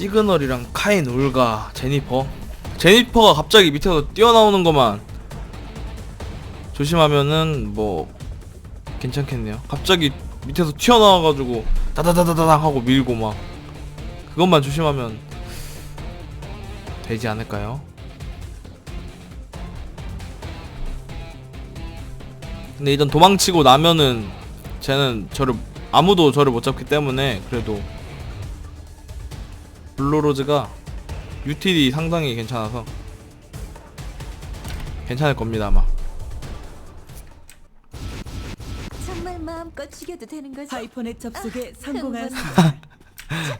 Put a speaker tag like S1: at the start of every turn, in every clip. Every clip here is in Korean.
S1: 시그널이랑 카인 올가 제니퍼 제니퍼가 갑자기 밑에서 뛰어나오는 것만 조심하면은 뭐 괜찮겠네요 갑자기 밑에서 튀어나와가지고 다다다다당 하고 밀고 막 그것만 조심하면 되지 않을까요? 근데 일단 도망치고 나면은 쟤는 저를 아무도 저를 못 잡기 때문에 그래도 블로로즈가 유틸이 상당히 괜찮아서 괜찮을 겁니다 아마.
S2: 정말 마음껏 죽여도 되는 거지?
S3: 하이퍼넷 접속에 성공한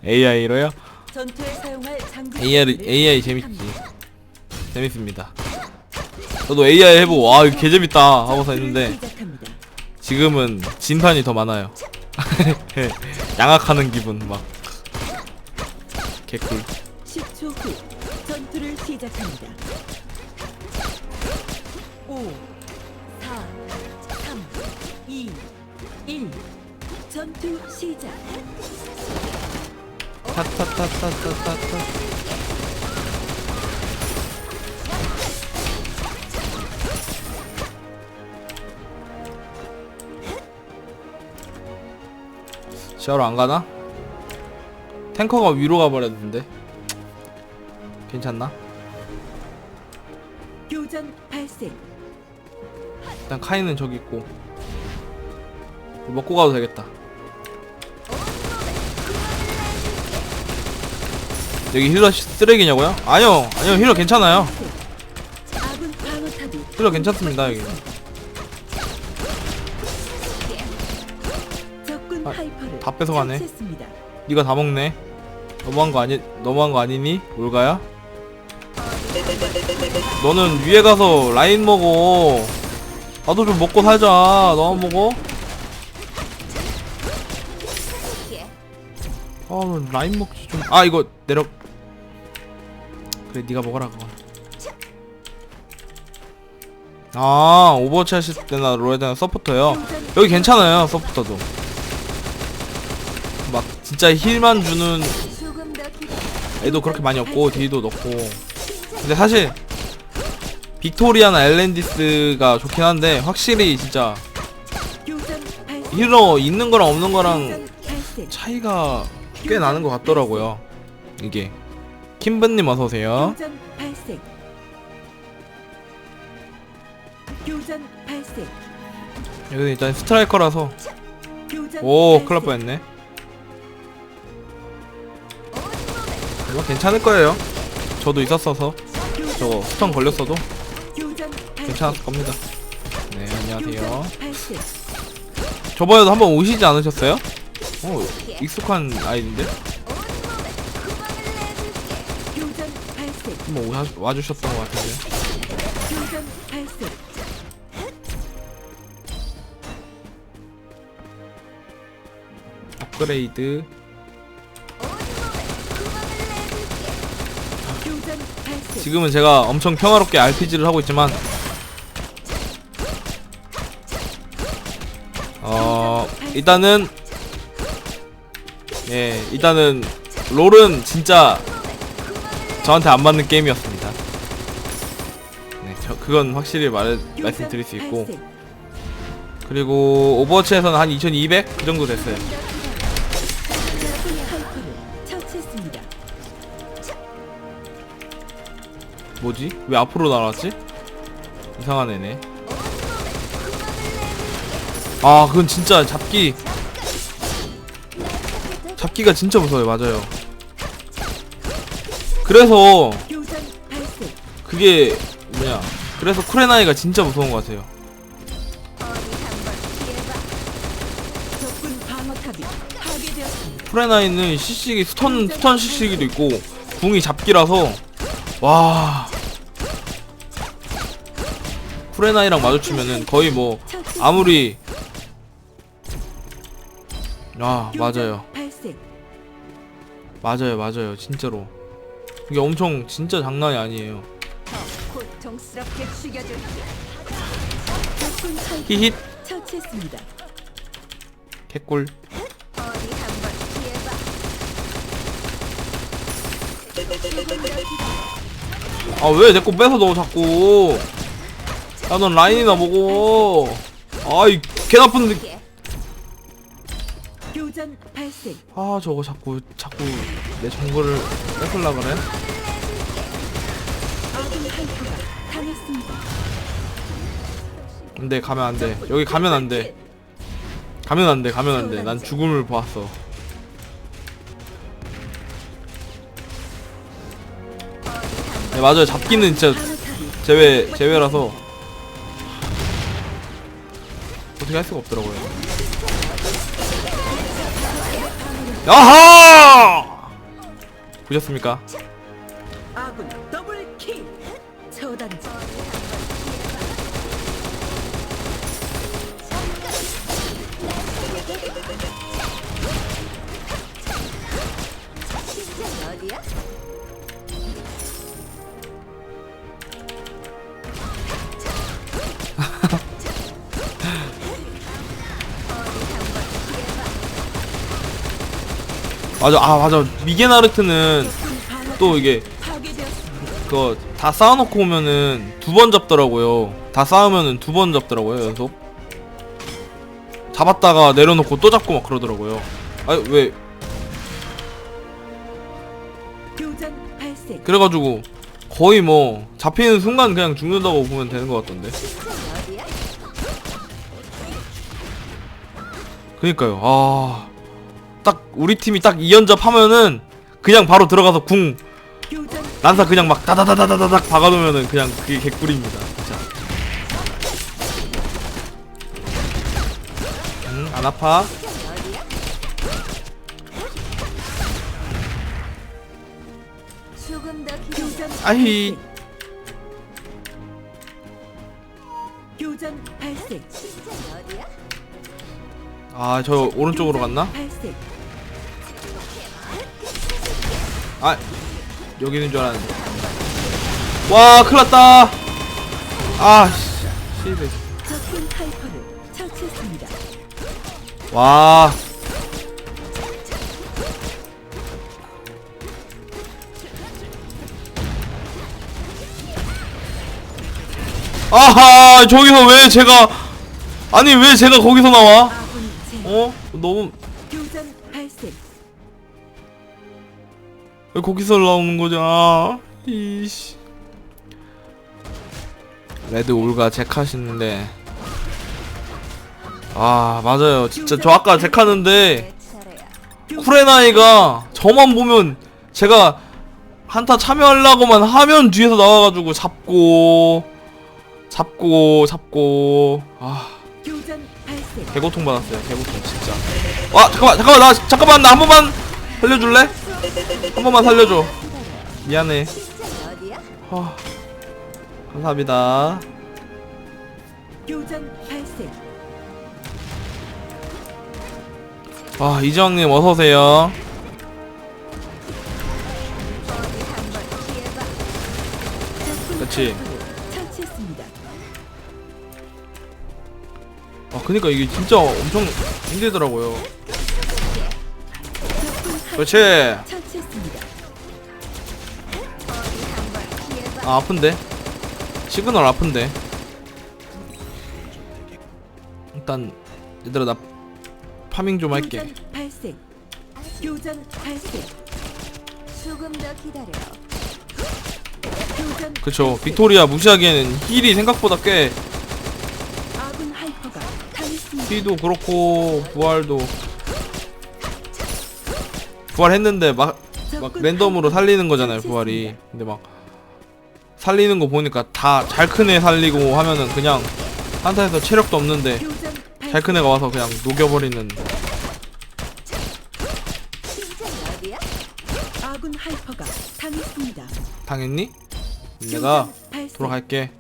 S1: AI로요?
S3: 전투에 사용할 장비
S1: AI AI 재밌지. 재밌습니다. 저도 AI 해보고 와 이거 개재밌다 하고서 했는데
S3: 시작합니다.
S1: 지금은 진판이 더 많아요. 양악하는 기분 막 개꿀
S3: 10초 후 전투를 시작합니다. 5 4 3 2 1 전투 시작.
S1: 타타타타타타타 샤워로 안 가나? 탱커가 위로 가버렸는데 괜찮나?
S3: 교전 발생.
S1: 일단 카이는 저기 있고 먹고 가도 되겠다 여기 힐러 시- 쓰레기냐고요? 아니요 아니요 힐러 괜찮아요
S3: 아군 방어탑이
S1: 힐러 괜찮습니다 여기
S3: 적군
S1: 아, 다 뺏어가네.
S3: 처치했습니다.
S1: 니가 다 먹네 너무한 거 아니 너무한 거 아니니? 올가야? 너는 위에 가서 라인 먹어 나도 좀 먹고 살자 너만 먹어? 아 라인 먹지 좀 아 이거 내려 그래 니가 먹어라 그거 아 오버워치 하실 때나 로에다나 서포터요
S3: 교전
S1: 여기 괜찮아요 서포터도 막 진짜 힐만 주는. 애도 그렇게 많이 없고 딜도 넣고 근데 사실 빅토리아나 엘렌디스가 좋긴 한데 확실히 진짜. 힐러 있는 거랑 없는 거랑. 차이가 꽤 나는 것 같더라고요 이게 킴브님 어서오세요. 여기는 일단 스트라이커라서 오. 큰일 날 뻔했네 이거 괜찮을 거예요 저도 있었어서 저거 스턴 걸렸어도. 괜찮았을 겁니다 네 안녕하세요. 저번에도 한번 오시지 않으셨어요? 어 익숙한 아이인데. 한번 오하, 와주셨던 것 같은데. 업그레이드 지금은 제가 엄청 평화롭게 RPG를 하고 있지만 어 일단은 예 일단은 롤은 진짜 저한테 안 맞는 게임이었습니다. 네, 저 그건 확실히 말 말씀드릴 수 있고. 그리고 오버워치에서는 한 2200 그 정도 됐어요. 뭐지? 왜 앞으로 날아왔지? 이상한 애네. 아, 그건 진짜 잡기. 잡기가 진짜 무서워요, 맞아요. 그래서. 그게, 뭐냐. 그래서 쿠레나이가 진짜 무서운 것 같아요. 쿠레나이는 시식이 스턴, 스턴 시식이도 있고, 궁이 잡기라서, 와. 쿠레나이랑 마주치면은 거의 뭐. 아무리, 아, 맞아요. 맞아요, 맞아요, 진짜로. 이게 엄청 진짜 장난이 아니에요. 히힛. 개꿀. 아 왜 내 거 뺏어 넣어 자꾸 야 넌 라인이나 먹어. 아이 개 나쁜 느-
S3: 교전 발생.
S1: 아 저거 자꾸 자꾸 내 정보를 뺏으려 그래?
S3: 아군 당했습니다.
S1: 근데 가면 안 돼. 여기 가면 안 돼. 가면 안 돼 가면 안 돼. 난 죽음을 보았어. 네 맞아요. 잡기는 진짜 제외 제외라서 어떻게 할 수가 없더라고요. 야하! 보셨습니까? 맞아, 아 맞아. 미게나르트는 또 이게. 그거 다 쌓아놓고 오면은 두 번 잡더라고요. 다 쌓으면은 두 번 잡더라고요 연속. 잡았다가 내려놓고 또 잡고 막 그러더라고요. 아니 왜
S3: 교전 발생.
S1: 그래가지고 거의 뭐 잡히는 순간 그냥 죽는다고 보면 되는 것 같던데. 그니까요. 아. 딱 우리 팀이 딱 2연접 하면은 그냥 바로 들어가서 궁 난사 그냥 막 다다다다다닥 박아놓으면은 그냥 그게 개꿀입니다. 진짜. 응, 안 아파? 아이. 아, 저 오른쪽으로 갔나? 아, 여기 있는 줄 알았는데. 와, 큰일 났다. 아, 씨. 씨발.
S3: 적군 하이퍼를 처치했습니다.
S1: 와. 아하, 저기서 왜 제가 아니 왜 제가 거기서 나와?
S3: 아군 제
S1: 어? 너무 왜 거기서 나오는 거죠? 아, 이씨. 레드 올가 잭하시는데 아 맞아요 진짜 저 아까 잭하는데. 쿠레나이가 저만 보면 제가 한타 참여하려고만 하면 뒤에서 나와가지고 잡고 잡고 잡고 아. 개고통 받았어요 개고통 진짜 와 잠깐만 잠깐만 나 잠깐만 나 한 번만 살려줄래? 한 번만 살려줘 미안해? 아, 감사합니다
S3: 교전 발생.
S1: 아 이지왕님 어서오세요 그치.
S3: 처치했습니다.
S1: 아 그니까 이게 진짜 엄청 힘들더라고요 그렇지
S3: 처치했습니다.
S1: 아 아픈데 시그널 아픈데 일단 얘들아 나 파밍 좀 할게
S3: 교전 발생. 교전 발생.
S2: 조금 더 기다려.
S3: 교전
S1: 그쵸
S3: 발생.
S1: 빅토리아 무시하기에는 힐이 생각보다 꽤
S3: 아군 하이퍼가 당했습니다.
S1: 힐도 그렇고 부활도 부활했는데 막, 막 랜덤으로 살리는 거잖아요 부활이 근데 막 살리는 거 보니까 다 잘 큰 애 살리고 하면은 그냥 한타에서 체력도 없는데. 잘 큰 애가 와서 그냥 녹여버리는?
S3: 아군 하이퍼가 당했습니다.
S1: 당했니? 내가. 돌아갈게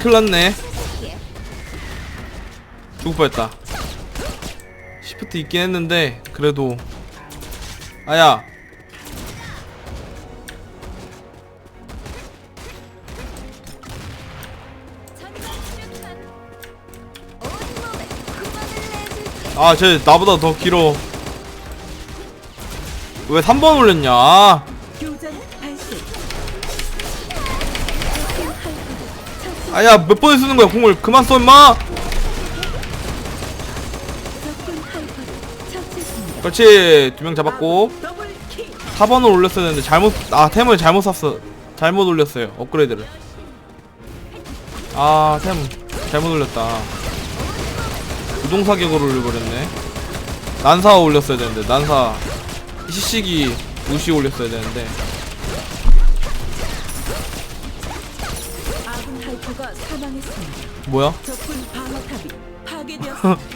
S1: 큰일 났네 죽을 뻔했다 시프트 있긴 했는데 그래도 아야
S2: 온몸에 구멍을 내줄게.
S1: 아쟤 나보다 더 길어 왜 3번 올렸냐 아. 아야 몇 번을 쓰는 거야 공을 그만 써 임마
S3: 적군 하이퍼를 처치했습니다.
S1: 그렇지. 두 명 잡았고.
S3: 아군 더블 킬.
S1: 4번을 올렸어야 되는데 잘못 아 템을 잘못 샀어. 잘못 올렸어요 업그레이드를. 아 템 잘못 올렸다. 부동사격으로 올려버렸네. 난사 올렸어야 되는데 난사. 시식이 무시 올렸어야 되는데. 뭐야.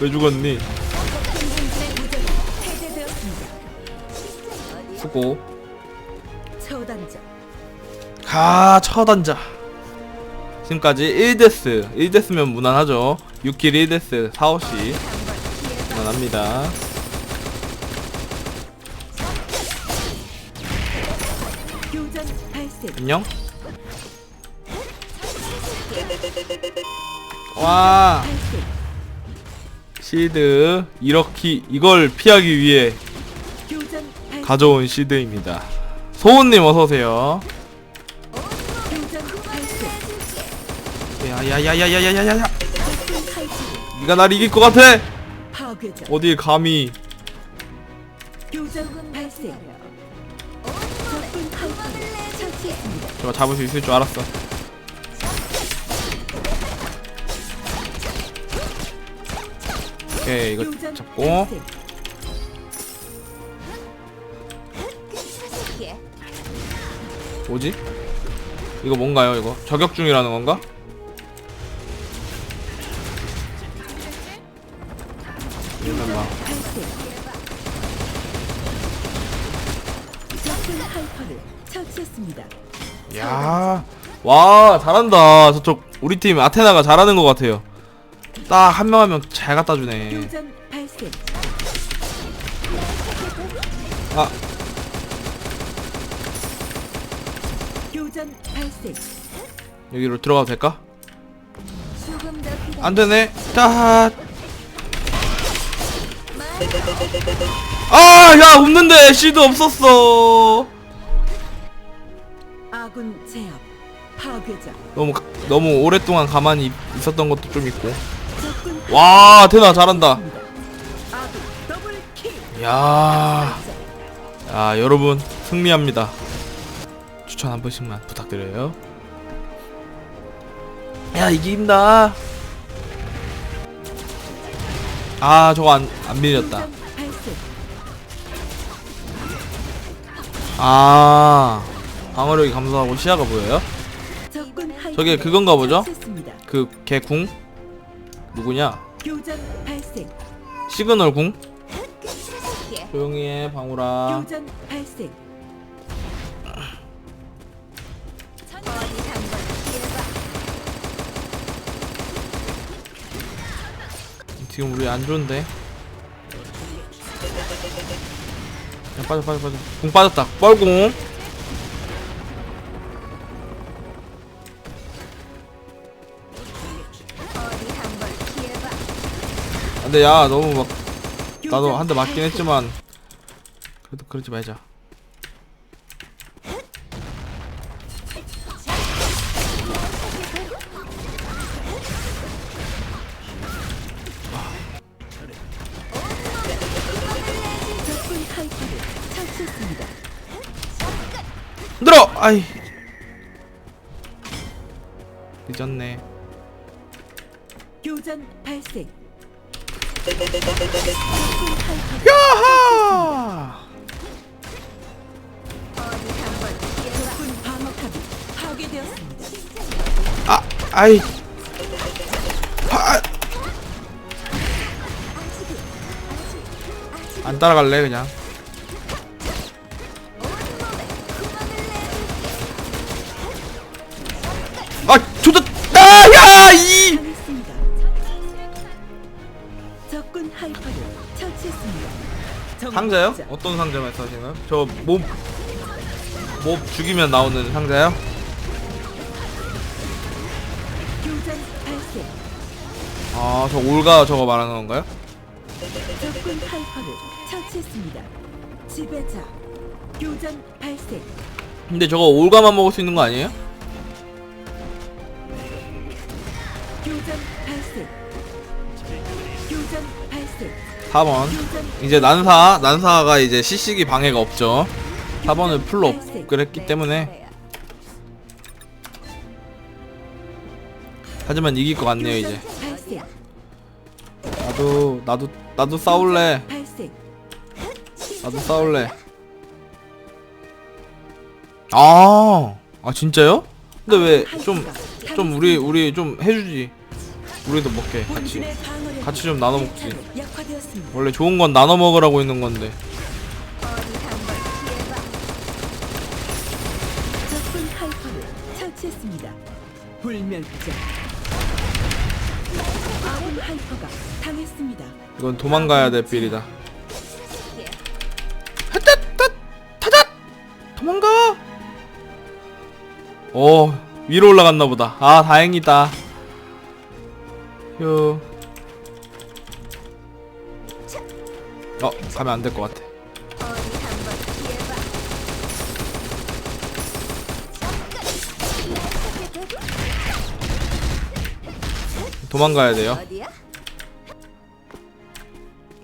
S1: 왜 죽었니
S3: 처단자.
S1: 가 처단자 지금까지 1데스 1데스면 무난하죠 6킬 1데스 4, 5시
S2: 한번 피해봐.
S1: 무난합니다
S3: 교전 발생.
S1: 안녕 와. 시드 이렇게 이걸 피하기 위해. 가져온 시드입니다 소은님 어서오세요. 야야야야야야야야 니가 날 이길 것 같아. 어딜 감히. 저거 잡을 수 있을 줄 알았어 오케이 이거 잡고 뭐지? 이거 뭔가요 이거? 저격 중이라는 건가? 이러면
S3: 발생. 적군 하이퍼를 처치했습니다.
S1: 야, 와 잘한다. 저쪽 우리 팀 아테나가 잘하는 것 같아요. 딱 한 명 한 명 잘 갖다 주네.
S3: 교전 발생.
S1: 아,
S3: 교전 발생.
S1: 여기로 들어가도 될까?
S2: 조금 더 기다려.
S1: 안 되네. 자, 아, 야 없는데 시드 없었어.
S3: 아군 제압. 파괴자.
S1: 너무 가- 너무 오랫동안 가만히 있었던 것도 좀 있고.
S3: 적군
S1: 와, 아테나 잘한다.
S3: 아군 더블 킬.
S1: 야, 야 여러분 승리합니다. 추천 한 번씩만 부탁드려요. 야 이긴다. 아 저거 안 안 밀렸다. 아 방어력이 감소하고 시야가 보여요? 저게 그건가 보죠? 그 개궁 누구냐? 시그널 궁? 조용히 해 방울아. 지금 우리 안 좋은데. 야 빠져 빠져 빠져. 궁 빠졌다. 뻘궁. 근데 야 너무 막 나도 한 대 맞긴. 했지만 그래도 그러지 말자. 들어. 아이. 늦었네.
S3: 교전 발생.
S1: 야하.
S3: 방어탑이 파괴되었습니다.
S1: 아, 아이. 아, 안 따라갈래 그냥. 아, 조졌. 아, 야, 이.
S3: 당했습니다. 적군 하이퍼를 처치했습니다.
S1: 상자요? 어떤 상자 말씀하시나요? 저 몹, 몹 죽이면 나오는 상자요?
S3: 교전 발생.
S1: 아, 저 올가 저거 말하는 건가요?
S3: 적군 하이퍼를 처치했습니다. 지배자 교전 발생.
S1: 근데 저거 올가만 먹을 수 있는 거 아니에요? 4번
S3: 교전
S1: 이제 난사 난사가 이제 시식이 방해가 없죠 4번을 풀로 업글 했기 때문에 하지만 이길 것 같네요 이제. 나도 나도 나도 싸울래. 나도 싸울래 아, 아 진짜요? 근데 왜 좀 좀 우리 우리 좀 해주지 우리도 먹게 같이 같이 좀 나눠 먹지
S3: 약화되었습니다.
S1: 원래 좋은 건 나눠 먹으라고 있는 건데
S2: 어디 한번 피해봐.
S3: 적군 하이퍼를 처치했습니다. 불멸자. 아군 하이퍼가 당했습니다.
S1: 이건 도망가야 될 빌이다
S2: 예.
S1: 도망가 오 위로 올라갔나 보다 아 다행이다 휴 어, 가면 안 될 것 같아.
S2: 어디 한번 피해봐.
S1: 도망가야 돼요.
S2: 어디야?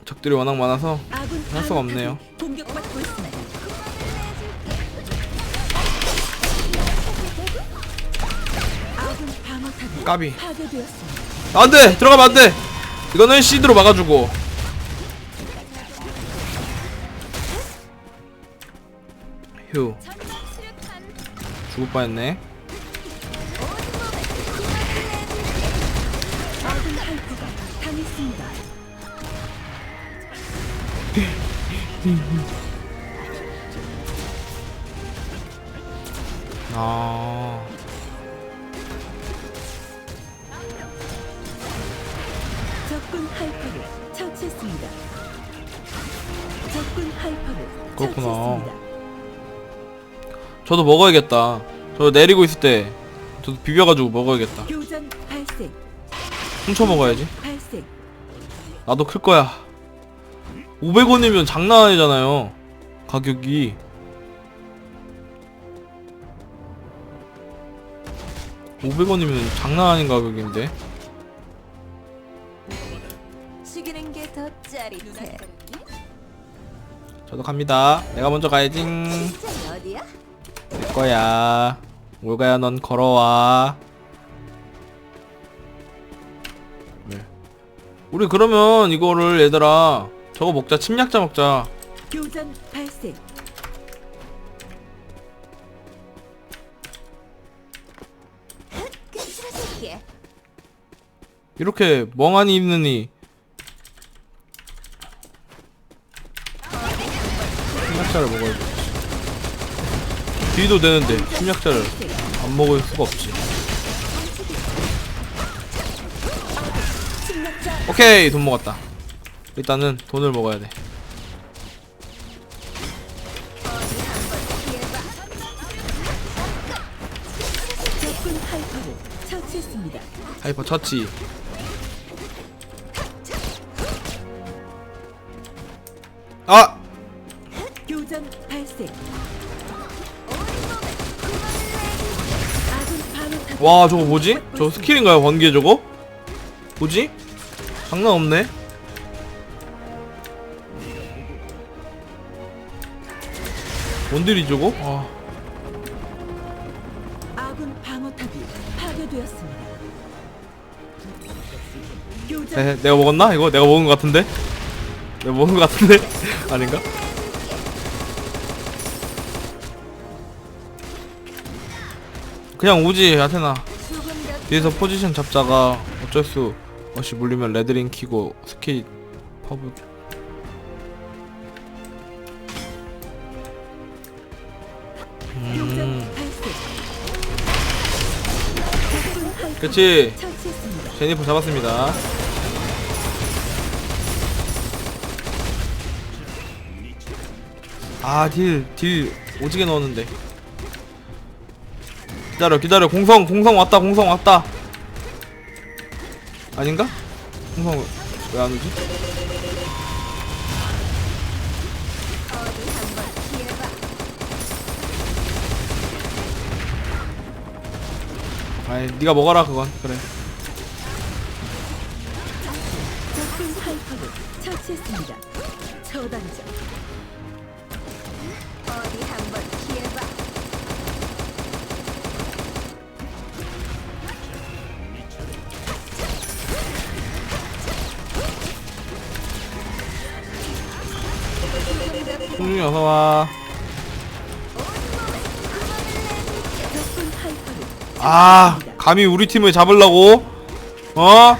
S1: 적들이 워낙 많아서
S3: 아군
S1: 할 수가 없네요.
S3: 방어탑이 공격받고 있습니다. 아군 방어탑이
S1: 까비.
S3: 파괴되었습니다.
S1: 안 돼! 들어가면 안 돼! 이거는 시드로 막아주고. 휴. 죽을 뻔했네.
S3: 아. 적군 하이퍼를 처치했습니다. 적군 하이퍼를
S1: 그렇구나.
S3: 처치했습니다.
S1: 저도 먹어야겠다. 저 내리고 있을 때 저도 비벼가지고 먹어야겠다.
S3: 교전 발생.
S1: 훔쳐 먹어야지.
S3: 발생.
S1: 나도 클 거야. 500원이면 장난 아니잖아요. 가격이. (500원이면) 장난 아닌 가격인데
S2: 죽이는 게 더 짜릿해.
S1: 저도 갑니다 내가 먼저 가야지
S2: 진짜 어디야?
S1: 내 거야. 올가야 넌 걸어와. 네. 우리 그러면 이거를 얘들아 저거 먹자. 침략자 먹자.
S3: 교전 발생.
S1: 이렇게 멍하니 있느니. 침략자를 먹어야지 뒤도 되는데 침략자를 안 먹을 수가 없지. 오케이 돈 먹었다. 일단은 돈을 먹어야 돼.
S3: 적군 하이퍼를 처치
S1: 와 저거 뭐지? 저 스킬인가요 번개 저거? 뭐지? 장난 없네 뭔들이 저거? 아,
S3: 아군 방어탑이 파괴되었습니다. 교전
S1: 에, 내가 먹었나? 이거 내가 먹은 것 같은데? 내가 먹은 것 같은데? 아닌가? 그냥 오지 아테나. 뒤에서 포지션 잡자가 어쩔 수 없이 물리면 레드링 키고 스케이 퍼브. 음. 그치. 제니퍼 잡았습니다. 아딜딜 오지게 넣었는데 기다려 기다려 공성 공성 왔다 공성 왔다 아닌가? 공성 왜 안 오지? 아이 네가 먹어라 그건 그래
S3: 적군 파이터를 처치했습니다. 처단자.
S1: 어서와 아 감히 우리 팀을 잡으려고 어?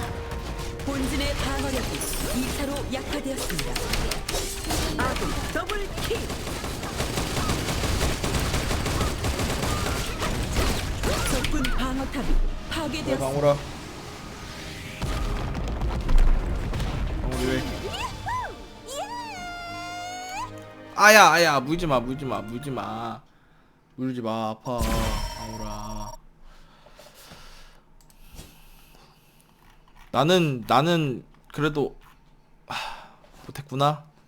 S1: 야 물지마 물지마 물지마. 물지마 아파 방울아 나는 나는 그래도 하, 못했구나